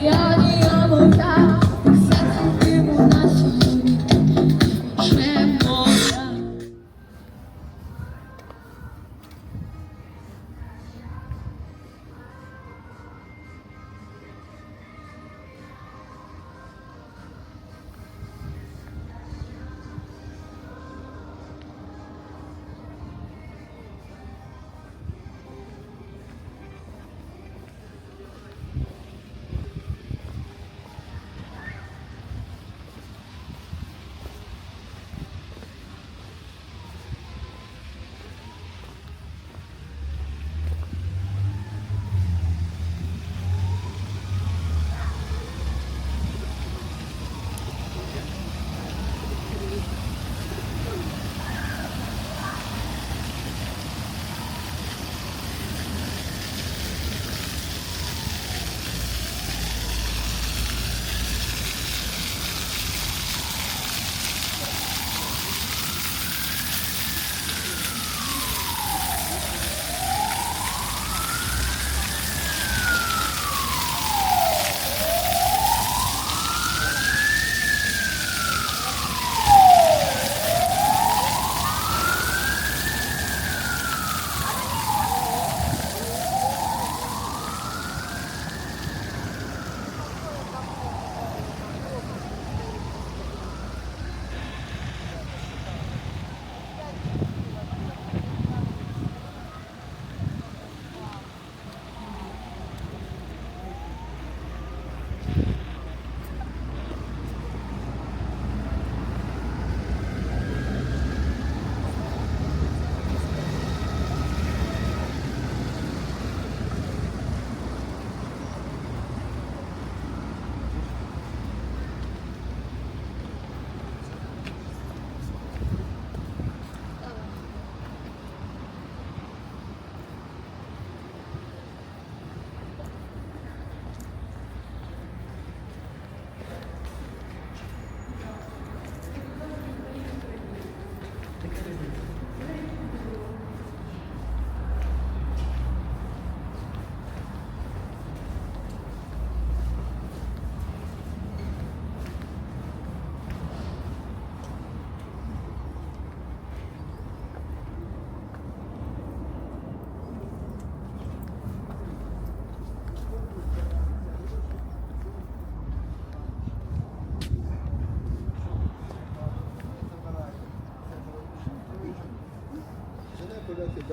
Yeah.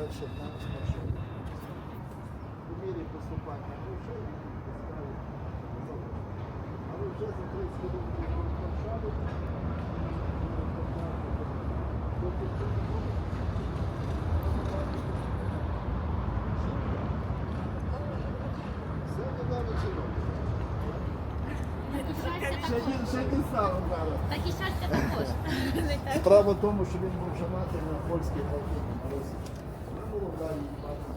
Далі нам спочатку. У мірі поступання грошей пускали. Але вже за 30 років Варшави все недавно. Ще не- Ще не стало зараз. Так і щастя також. Справа в тому, що він був женатий на польській графіні Vâng, vâng Thank you.